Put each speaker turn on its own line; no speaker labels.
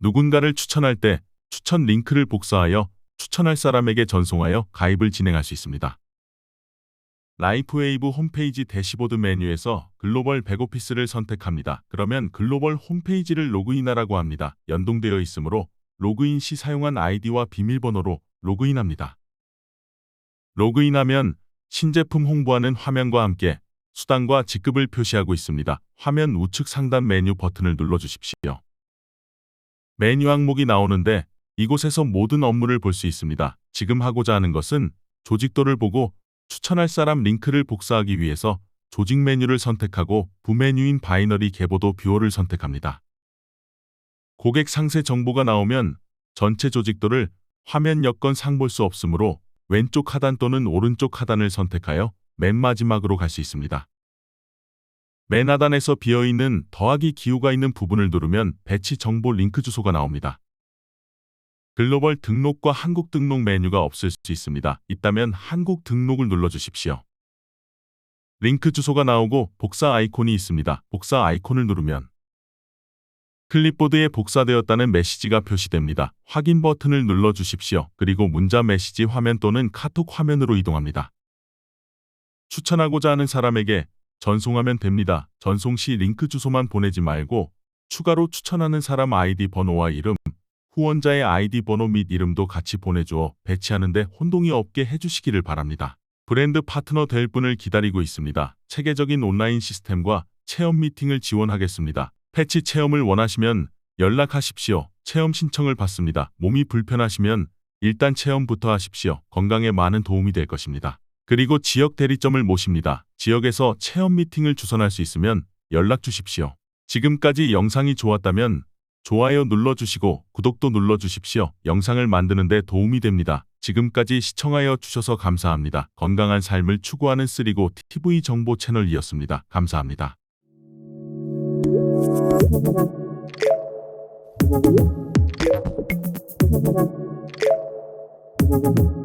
누군가를 추천할 때 추천 링크를 복사하여 추천할 사람에게 전송하여 가입을 진행할 수 있습니다. 라이프웨이브 홈페이지 대시보드 메뉴에서 글로벌 백오피스를 선택합니다. 그러면 글로벌 홈페이지를 로그인하라고 합니다. 연동되어 있으므로 로그인 시 사용한 아이디와 비밀번호로 로그인합니다. 로그인하면 신제품 홍보하는 화면과 함께 수당과 직급을 표시하고 있습니다. 화면 우측 상단 메뉴 버튼을 눌러주십시오. 메뉴 항목이 나오는데 이곳에서 모든 업무를 볼 수 있습니다. 지금 하고자 하는 것은 조직도를 보고 추천할 사람 링크를 복사하기 위해서 조직 메뉴를 선택하고 부메뉴인 바이너리 계보도 뷰어를 선택합니다. 고객 상세 정보가 나오면 전체 조직도를 화면 여건 상 볼 수 없으므로 왼쪽 하단 또는 오른쪽 하단을 선택하여 맨 마지막으로 갈 수 있습니다. 맨 하단에서 비어있는 더하기 기호가 있는 부분을 누르면 배치 정보 링크 주소가 나옵니다. 글로벌 등록과 한국 등록 메뉴가 없을 수 있습니다. 있다면 한국 등록을 눌러주십시오. 링크 주소가 나오고 복사 아이콘이 있습니다. 복사 아이콘을 누르면 클립보드에 복사되었다는 메시지가 표시됩니다. 확인 버튼을 눌러주십시오. 그리고 문자 메시지 화면 또는 카톡 화면으로 이동합니다. 추천하고자 하는 사람에게 전송하면 됩니다. 전송 시 링크 주소만 보내지 말고 추가로 추천하는 사람 아이디 번호와 이름, 후원자의 아이디 번호 및 이름도 같이 보내주어 배치하는데 혼동이 없게 해주시기를 바랍니다. 브랜드 파트너 될 분을 기다리고 있습니다. 체계적인 온라인 시스템과 체험 미팅을 지원하겠습니다. 패치 체험을 원하시면 연락하십시오. 체험 신청을 받습니다. 몸이 불편하시면 일단 체험부터 하십시오. 건강에 많은 도움이 될 것입니다. 그리고 지역 대리점을 모십니다. 지역에서 체험 미팅을 주선할 수 있으면 연락 주십시오. 지금까지 영상이 좋았다면 좋아요 눌러주시고 구독도 눌러주십시오. 영상을 만드는 데 도움이 됩니다. 지금까지 시청하여 주셔서 감사합니다. 건강한 삶을 추구하는 쓰리고 TV 정보 채널이었습니다. 감사합니다.
Thank you.